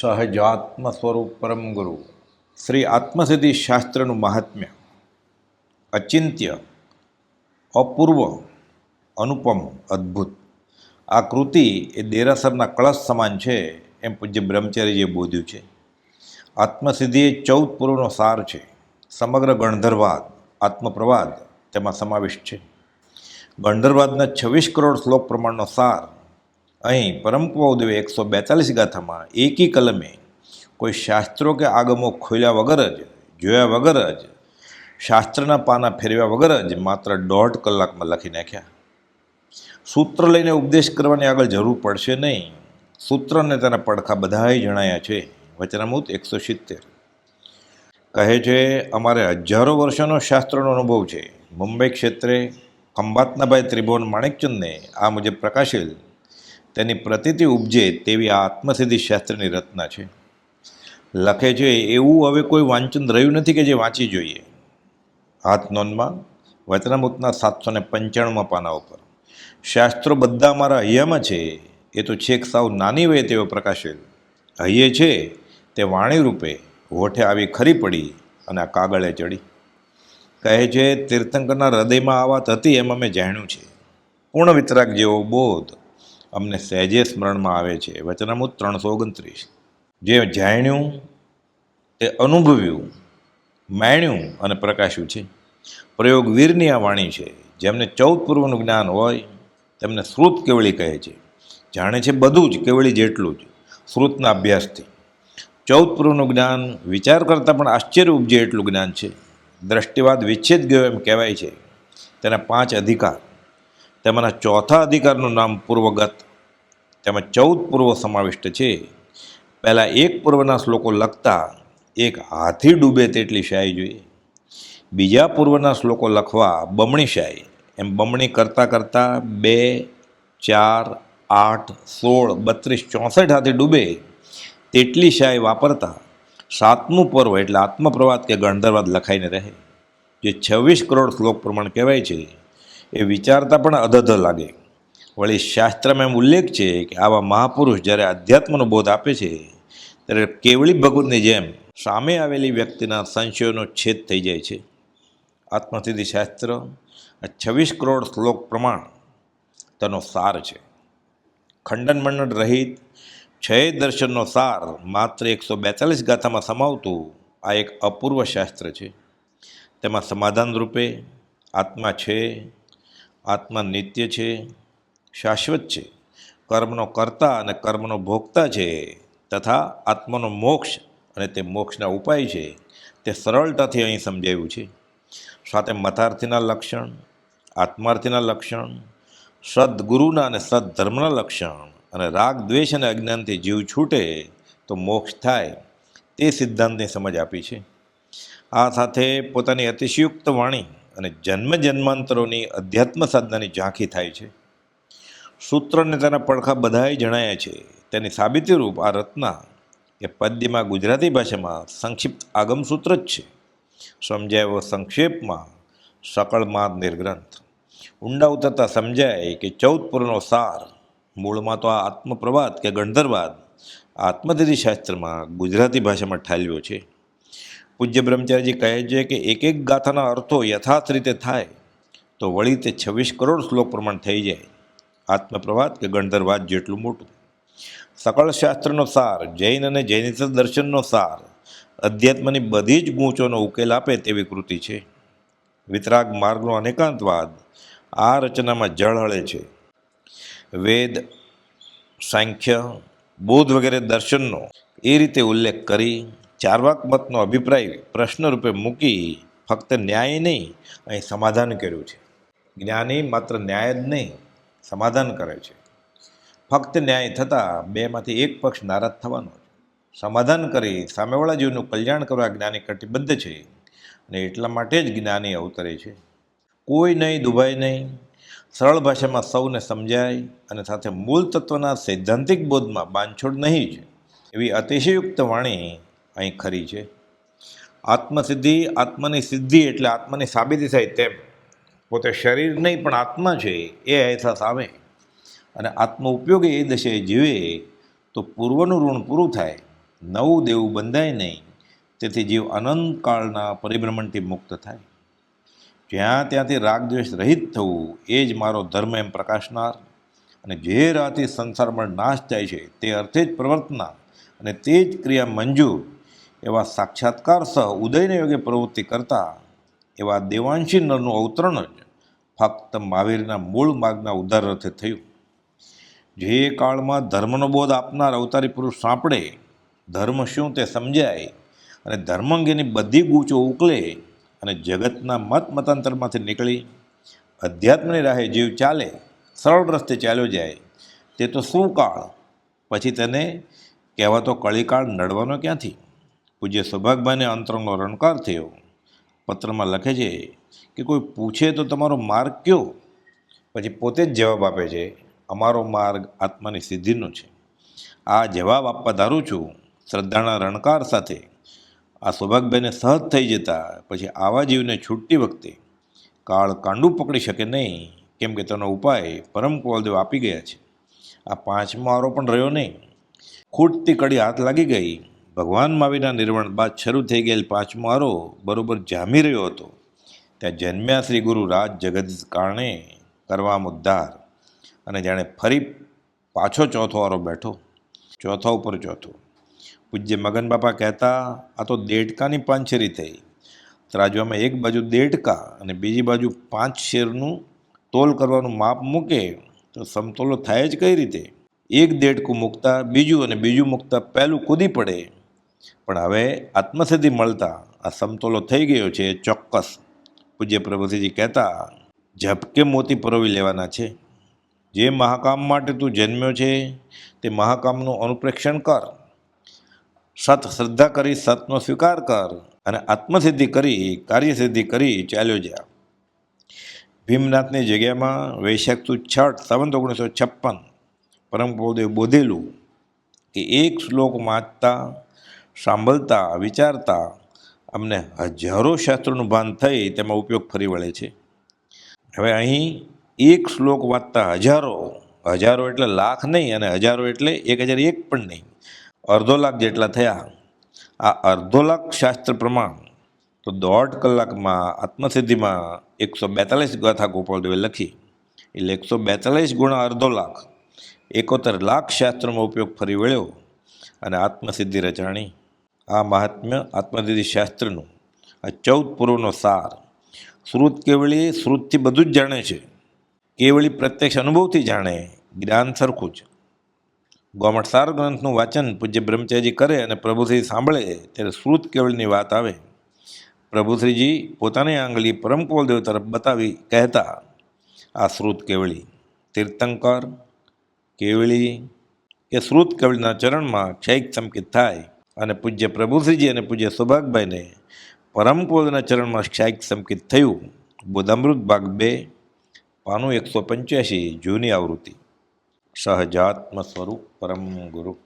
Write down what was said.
સહજાત્મ સ્વરૂપ પરમ ગુરુ શ્રી આત્મસિદ્ધિ શાસ્ત્રનું મહાત્મ્ય અચિંત્ય અપૂર્વ અનુપમ અદ્ભુત આ કૃતિ એ દેરાસરના કળશ સમાન છે એમ પૂજ્ય બ્રહ્મચારીજીએ બોધ્યું છે। આત્મસિદ્ધિ એ ચૌદ પૂર્વનો સાર છે। સમગ્ર ગણધર્વાદ, આત્મપ્રવાદ તેમાં સમાવિષ્ટ છે। ગણધર્વાદના છવ્વીસ કરોડ શ્લોક પ્રમાણનો સાર અહીં પરમકુવદેવે એકસો બેતાલીસ ગાથામાં એકી કલમે કોઈ શાસ્ત્રો કે આગમો ખોલ્યા વગર જ, જોયા વગર જ, શાસ્ત્રના પાના ફેરવ્યા વગર જ માત્ર દોઢ કલાકમાં લખી નાખ્યા. સૂત્ર લઈને ઉપદેશ કરવાની આગળ જરૂર પડશે નહીં. સૂત્રને તેના પડખા બધાએ જણાયા છે. વચનામૂત એકસો સિત્તેર. કહે છે, અમારે હજારો વર્ષોનો શાસ્ત્રનો અનુભવ છે. મુંબઈ ક્ષેત્રે ખંભાતનાભાઈ ત્રિભુવન માણેકચંદને આ મુજબ પ્રકાશેલ તેની પ્રતિતિ ઉપજે તેવી આ આત્મસિદ્ધિ શાસ્ત્રની રચના છે. લખે છે, એવું હવે કોઈ વાંચન રહ્યું નથી કે જે વાંચી જોઈએ. હાથ નોંધમાં, વચનામૃતના સાતસો ને પંચાણુંમાં પાના ઉપર. શાસ્ત્રો બધા મારા હૈયામાં છે. એ તો છેક સાવ નાની વયે તેઓ પ્રકાશેલ. હૈયે છે, તે વાણી રૂપે. હોઠે આવી ખરી પડી અને આ કાગળે ચડી. કહે છે, તીર્થંકરના હૃદયમાં આ વાત હતી એમ અમે જાણ્યું છે. પૂર્ણ વિતરાગ જેવો બોધ અમને સહેજે સ્મરણમાં આવે છે. વચનામૃત ત્રણસો ઓગણત્રીસ. જે જાણ્યું, તે અનુભવ્યું, માણ્યું અને પ્રકાશ્યું છે. પ્રયોગ વીરની આ વાણી છે. જેમને ચૌદ પૂર્વનું જ્ઞાન હોય, તેમને શ્રુત કેવળી કહે છે. જાણે છે બધું જ કેવળી જેટલું જ. શ્રુતના અભ્યાસથી. ચૌદ પૂર્વનું જ્ઞાન વિચાર કરતાં પણ આશ્ચર્ય ઉપજે એટલું જ્ઞાન છે. દ્રષ્ટિવાદ વિચ્છેદ ગયો એમ કહેવાય છે. તેના પાંચ અધિકાર. તેમાંના ચોથા અધિકારનું નામ પૂર્વગત, તેમાં ચૌદ પૂર્વ સમાવિષ્ટ છે. પહેલાં એક પૂર્વના શ્લોકો લખતા એક હાથી ડૂબે તેટલી શાહી જોઈએ બીજા પૂર્વના શ્લોકો લખવા બમણી શાહી. એમ બમણી કરતાં કરતાં બે, ચાર, આઠ, સોળ, બત્રીસ, ચોસઠ હાથી ડૂબે તેટલી શાહી વાપરતા સાતમું પર્વ એટલે આત્મપ્રવાદ કે ગણધરવાદ લખાઈને રહે, જે છવ્વીસ કરોડ શ્લોક પ્રમાણ કહેવાય છે. એ વિચારતા પણ અધધ લાગે. વળી શાસ્ત્રમાં એમ ઉલ્લેખ છે કે આવા મહાપુરુષ જ્યારે અધ્યાત્મનો બોધ આપે છે, ત્યારે કેવળી ભગવતની જેમ સામે આવેલી વ્યક્તિના સંશયોનો છેદ થઈ જાય છે. આત્મસિદ્ધિ શાસ્ત્ર, આ છવ્વીસ કરોડ શ્લોક પ્રમાણ તેનો સાર છે. ખંડન મંડળ રહિત છય દર્શનનો સાર માત્ર એકસો બેતાલીસ ગાથામાં સમાવતું આ એક અપૂર્વ શાસ્ત્ર છે. તેમાં સમાધાન રૂપે, આત્મા છે આત્મા નિત્ય છે, શાશ્વત છે. કર્મનો કર્તા અને કર્મનો ભોગતા છે, તથા આત્માનો મોક્ષ અને તે મોક્ષના ઉપાય છે, તે સરળતાથી અહીં સમજાવ્યું છે. સાથે મતાર્થીના લક્ષણ, આત્માર્થીના લક્ષણ, સદગુરુના અને સદધર્મના લક્ષણ અને રાગ, દ્વેષ અને અજ્ઞાનથી જીવ છૂટે તો મોક્ષ થાય, તે સિદ્ધાંતની સમજ આપી છે. આ સાથે પોતાની અતિશયુક્ત વાણી અને જન્મ જન્માંતરોની અધ્યાત્મ સાધનાની ઝાંખી થાય છે. સૂત્રને તેના પડખા બધાએ જણાયા છે. તેની સાબિતી રૂપ આ રત્ના એ પદ્યમાં ગુજરાતી ભાષામાં સંક્ષિપ્ત આગમ સૂત્ર જ છે. સમજાયો સંક્ષેપમાં સકળમાં નિર્ગ્રંથ. ઊંડા ઉતરતા સમજાય કે ચૌદ પૂર્ણનો સાર મૂળમાં તો આ આત્મપ્રવાદ કે ગણધરવાદ આત્મધિતિ શાસ્ત્રમાં ગુજરાતી ભાષામાં ઠાલ્યો છે. પૂજ્ય બ્રહ્મચારીજી કહે છે કે એક એક ગાથાના અર્થો યથાર્થ રીતે થાય, તો વળી તે છવ્વીસ કરોડ શ્લોક પ્રમાણ થઈ જાય. આત્મપ્રવાદ કે ગણધરવાદ જેટલું મોટું. સકળ શાસ્ત્રનો સાર, જૈન અને જૈનિત દર્શનનો સાર, અધ્યાત્મની બધી જ ગૂંચોનો ઉકેલ આપે તેવી કૃતિ છે. વિતરાગ માર્ગનો અનેકાંતવાદ આ રચનામાં જળહળે છે. વેદ, સાંખ્ય, બૌદ્ધ વગેરે દર્શનનો એ રીતે ઉલ્લેખ કરી ચારવાક મતનો અભિપ્રાય પ્રશ્ન રૂપે મૂકી ફક્ત ન્યાય નહીં, અહીં સમાધાન કર્યું છે. જ્ઞાની માત્ર ન્યાય જ નહીં, સમાધાન કરે છે. ફક્ત ન્યાય થતાં બેમાંથી એક પક્ષ નારાજ થવાનો છે. સમાધાન કરી સામેવાળા જીવનું કલ્યાણ કરવા જ્ઞાની કટિબદ્ધ છે અને એટલા માટે જ જ્ઞાની અવતરે છે. કોઈ નહીં દુભાય નહીં. સરળ ભાષામાં સૌને સમજાય અને સાથે મૂળ તત્વના સૈદ્ધાંતિક બોધમાં બાંધછોડ નહીં જ. એવી અતિશયુક્ત વાણી અહીં ખરી છે. આત્મસિદ્ધિ આત્માની સિદ્ધિ એટલે આત્માની સાબિતી થાય તેમ. પોતે શરીર નહીં, પણ આત્મા છે, એ અહેસાસ આવે. અને આત્મ ઉપયોગ એ દશે જીવે તો પૂર્વનું ઋણ પૂરું થાય. નવું દેવું બંધાય નહીં. તેથી જીવ અનંતકાળના પરિભ્રમણથી મુક્ત થાય. જ્યાં ત્યાંથી રાગદ્વેષ રહિત થવું, એ જ મારો ધર્મ એમ પ્રકાશનાર. અને જે રાહથી સંસારમાં નાશ થાય છે, તે અર્થે જ પ્રવર્તના અને તે જ ક્રિયા મંજૂર એવા સાક્ષાત્કાર સહ ઉદયને યોગે પ્રવૃત્તિ કરતા એવા દેવાંશી નરનું અવતરણ જ ફક્ત મહાવીરના મૂળ માર્ગના ઉદ્ધાર અર્થે થયું. જે કાળમાં ધર્મનો બોધ આપનાર અવતારી પુરુષ સાંપડે, ધર્મ શું તે સમજાય અને ધર્મ અંગેની બધી ગૂંચો ઉકલે અને જગતના મત મતાંતરમાંથી નીકળી, અધ્યાત્મની રાહે જીવ ચાલે, સરળ રસ્તે ચાલ્યો જાય, તે તો શું કાળ? પછી તેને કહેવાતો કળીકાળ નડવાનો ક્યાંથી? પૂજ્ય સૌભાગભાઈને અંતરંગનો રણકાર થયો. પત્રમાં લખે છે કે કોઈ પૂછે તો તમારો માર્ગ કયો? પછી પોતે જ જવાબ આપે છે, અમારો માર્ગ આત્માની સિદ્ધિનો છે. આ જવાબ આપવા ધારું છું શ્રદ્ધાના રણકાર સાથે. આ સૌભાગભાઈને સહજ થઈ જતા પછી આવા જીવને છૂટતી વખતે કાળ કાંડું પકડી શકે નહીં, કેમ કે તેનો ઉપાય પરમ કુવલદેવ આપી ગયા છે. આ પાંચમો આરો પણ રહ્યો નહીં. ખૂટતી કડી હાથ લાગી ગઈ. ભગવાન મહાવીરના નિર્વાણ બાદ શરૂ થઈ ગયેલ પાંચમો આરો બરોબર જામી રહ્યો હતો. ત્યાં જન્મ્યા શ્રી ગુરુ રાજ જગત કારણે કરવામ ઉદ્ધાર અને જાણે ફરી પાછો ચોથો આરો બેઠો. ચોથા ઉપર ચોથો. પૂજ્ય મગન બાપા કહેતા, આ તો દેડકાની પાંચેરી થઈ. ત્રાજવામાં એક બાજુ દેડકા અને બીજી બાજુ પાંચ શેરનું તોલ કરવાનું માપ મૂકે તો સમતોલો થાય જ કઈ રીતે? એક દેડકું મૂકતા બીજું અને બીજું મૂકતા પહેલું કૂદી પડે. પણ હવે આત્મસિદ્ધિ મળતા આ સમતોલો થઈ ગયો છે ચોક્કસ. પૂજ્ય પ્રભુજીજી કહેતા ઝપકે મોતી પરોવી લેવાના છે. જે મહાકામ માટે તું જન્મ્યો છે, તે મહાકામનું અનુપ્રેક્ષણ કર. સત શ્રદ્ધા કરી, સતનો સ્વીકાર કર અને આત્મસિદ્ધિ કરી, કાર્યસિદ્ધિ કરી, ચાલ્યો જા. ભીમનાથની જગ્યામાં વૈશાખ સુદ છઠ સંવંત ઓગણીસો છપ્પન પરમ પૌદેવ બોધેલું કે એક શ્લોક વાંચતા સાંભળતા, વિચારતા અમને હજારો શાસ્ત્રોનું ભાન થઈ તેમાં ઉપયોગ ફરી વળે છે. હવે અહીં એક શ્લોક વાંચતા હજારો હજારો એટલે લાખ નહીં અને હજારો એટલે એક હજાર એક પણ નહીં. અડધો લાખ જેટલા થયા. આ અડધો લાખ શાસ્ત્ર પ્રમાણ તો દોઢ કલાકમાં આત્મસિદ્ધિમાં એકસો બેતાલીસ ગાથા ગોપાલદેવે લખી. એટલે એકસો બેતાલીસ ગુણા અડધો લાખ, એકોતેર લાખ શાસ્ત્રોમાં ઉપયોગ ફરી વળ્યો અને આત્મસિદ્ધિ રચાણી આ મહાત્મ્ય આત્મસિદ્ધિ શાસ્ત્રનું, આ ચૌદ પૂર્વનો સાર. શ્રુત કેવળી શ્રુતથી બધું જ જાણે છે. કેવળી પ્રત્યક્ષ અનુભવથી જાણે, જ્ઞાન સરખું જ ગોમટસાર ગ્રંથનું વાંચન પૂજ્ય બ્રહ્મચારીજી કરે અને પ્રભુશ્રી સાંભળે, ત્યારે શ્રુત કેવળની વાત આવે. પ્રભુશ્રીજી પોતાની આંગળી પરમ કુલદેવ તરફ બતાવી કહેતા, આ શ્રુત કેવળી તીર્થંકર, કેવળી કે શ્રુત કેવળીના ચરણમાં ક્ષયિક સંકિત થાય અને પૂજ્ય પ્રભુશ્રીજી અને પૂજ્ય સૌભાગભાઈને પરમ કુલના ચરણમાં ક્ષાયક સંકિત થયું. બોધામૃત ભાગ બે, પાનું એકસો પંચ્યાસી, જૂની આવૃત્તિ. સહજાત્મ સ્વરૂપ પરમ ગુરુ.